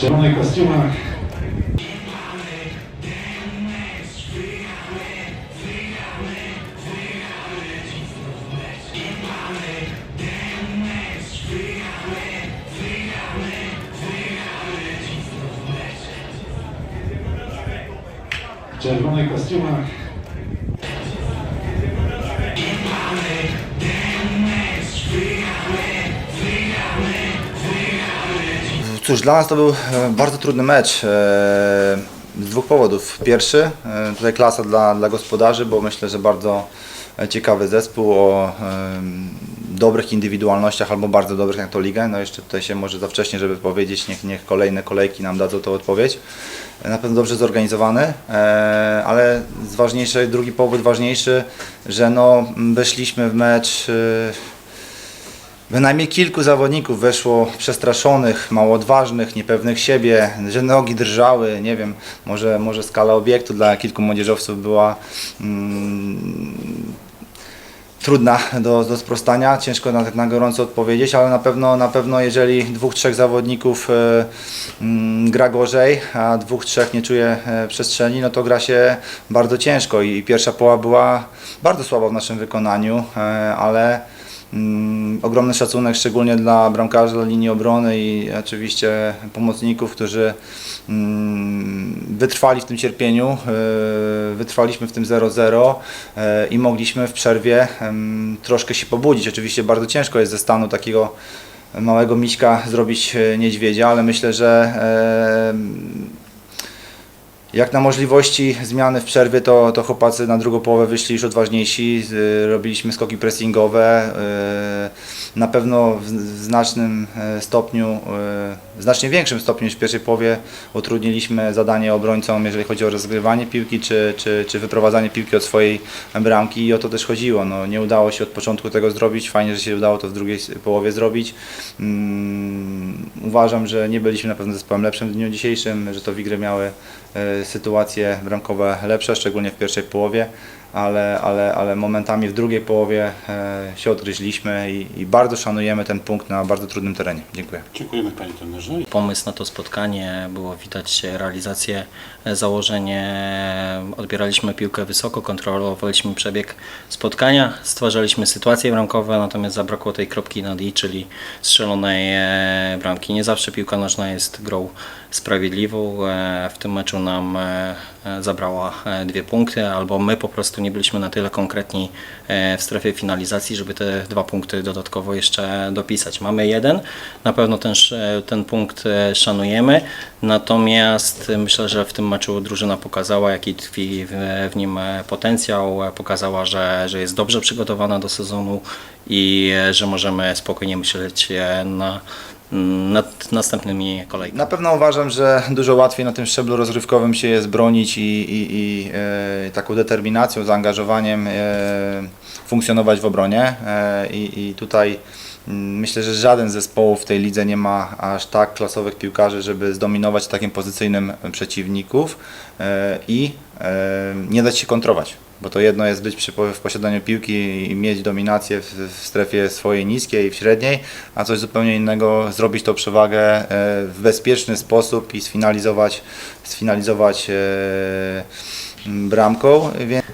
черные костюмы. черные костюмы. Cóż, dla nas to był e, bardzo trudny mecz. e, Z dwóch powodów. Pierwszy, e, tutaj klasa dla, dla gospodarzy, bo myślę, że bardzo ciekawy zespół o dobrych indywidualnościach albo bardzo dobrych jak to ligę. No jeszcze tutaj się może za wcześnie, żeby powiedzieć, niech, niech kolejne kolejki nam dadzą tą odpowiedź. Na pewno dobrze zorganizowany, ale ważniejszy, drugi powód ważniejszy, że no, weszliśmy w mecz Bynajmniej kilku zawodników weszło przestraszonych, mało odważnych, niepewnych siebie, że nogi drżały, nie wiem, może, może skala obiektu dla kilku młodzieżowców była mm, trudna do, do sprostania, ciężko na, na gorąco odpowiedzieć, ale na pewno, na pewno jeżeli dwóch, trzech zawodników e, mm, gra gorzej, a dwóch, trzech nie czuje e, przestrzeni, no to gra się bardzo ciężko i, i pierwsza połowa była bardzo słaba w naszym wykonaniu, e, ale ogromny szacunek szczególnie dla bramkarzy, dla linii obrony i oczywiście pomocników, którzy mm, wytrwali w tym cierpieniu, e, wytrwaliśmy w tym 0-0 e, i mogliśmy w przerwie troszkę się pobudzić. Oczywiście bardzo ciężko jest ze stanu takiego małego miśka zrobić e, niedźwiedzia, ale myślę, że jak na możliwości zmiany w przerwie, to, to chłopacy na drugą połowę wyszli już odważniejsi, z- robiliśmy skoki pressingowe. y, Na pewno w, w znacznym e, stopniu, y, w znacznie większym stopniu niż w pierwszej połowie utrudniliśmy zadanie obrońcom, jeżeli chodzi o rozgrywanie piłki czy, czy, czy wyprowadzanie piłki od swojej bramki i o to też chodziło. No, nie udało się od początku tego zrobić, fajnie, że się udało to w drugiej połowie zrobić. Mm, Uważam, że nie byliśmy na pewno zespołem lepszym w dniu dzisiejszym, że to Wigry miały e, sytuacje bramkowe lepsze, szczególnie w pierwszej połowie, ale, ale, ale momentami w drugiej połowie e, się odgryźliśmy i, i bardzo szanujemy ten punkt na bardzo trudnym terenie. Dziękuję. Dziękujemy Panie Trenerze. Pomysł na to spotkanie, było widać realizację e, założeń. e, Odbieraliśmy piłkę wysoko, kontrolowaliśmy przebieg spotkania, stwarzaliśmy sytuacje bramkowe, natomiast zabrakło tej kropki nad i, czyli strzelonej e, bramki. Nie zawsze piłka nożna jest grą sprawiedliwą. W tym meczu nam zabrała dwie punkty, albo my po prostu nie byliśmy na tyle konkretni e, w strefie finalizacji, żeby te dwa punkty dodatkowo jeszcze dopisać. Mamy jeden, na pewno ten, sz- ten punkt e, szanujemy, natomiast myślę, że w tym meczu drużyna pokazała, jaki tkwi w, nim e, potencjał, e, pokazała, że, że jest dobrze przygotowana do sezonu i e, że możemy spokojnie myśleć e, na, nad następnymi kolejkami. Na pewno uważam, że dużo łatwiej na tym szczeblu rozrywkowym się jest bronić i, i, i e, taką determinacją, zaangażowaniem e, funkcjonować w obronie e, i, i tutaj mm, myślę, że żaden z zespołów w tej lidze nie ma aż tak klasowych piłkarzy, żeby zdominować takim pozycyjnym przeciwników e, i e, nie dać się kontrować. Bo to jedno jest być przy, w posiadaniu piłki i mieć dominację w, w strefie swojej niskiej i w średniej, a coś zupełnie innego zrobić tą przewagę e, w bezpieczny sposób i sfinalizować, sfinalizować e, bramką. Więc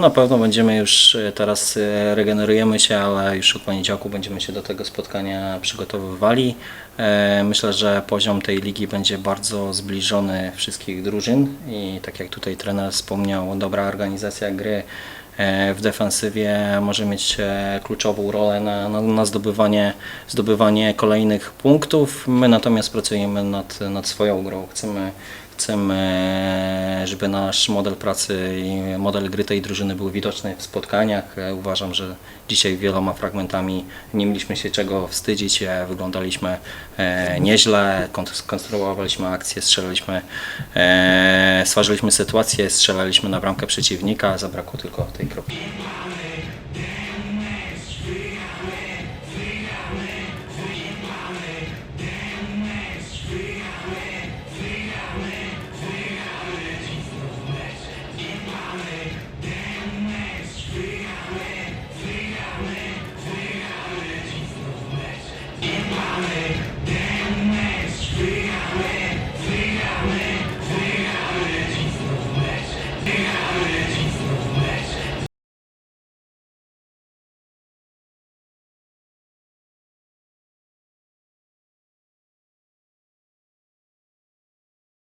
Na pewno będziemy już e, teraz e, regenerujemy się, ale już od poniedziałku będziemy się do tego spotkania przygotowywali. E, Myślę, że poziom tej ligi będzie bardzo zbliżony wszystkich drużyn i tak jak tutaj trener wspomniał, dobra organizacja gry e, w defensywie może mieć e, kluczową rolę na, na, na zdobywanie, zdobywanie kolejnych punktów. My natomiast pracujemy nad, nad swoją grą. Chcemy Chcemy, żeby nasz model pracy i model gry tej drużyny był widoczny w spotkaniach. E, Uważam, że dzisiaj wieloma fragmentami nie mieliśmy się czego wstydzić. E, Wyglądaliśmy e, nieźle, kont- konstruowaliśmy akcje, strzelaliśmy, stwarzaliśmy sytuację, strzelaliśmy na bramkę przeciwnika, zabrakło tylko tej kropki.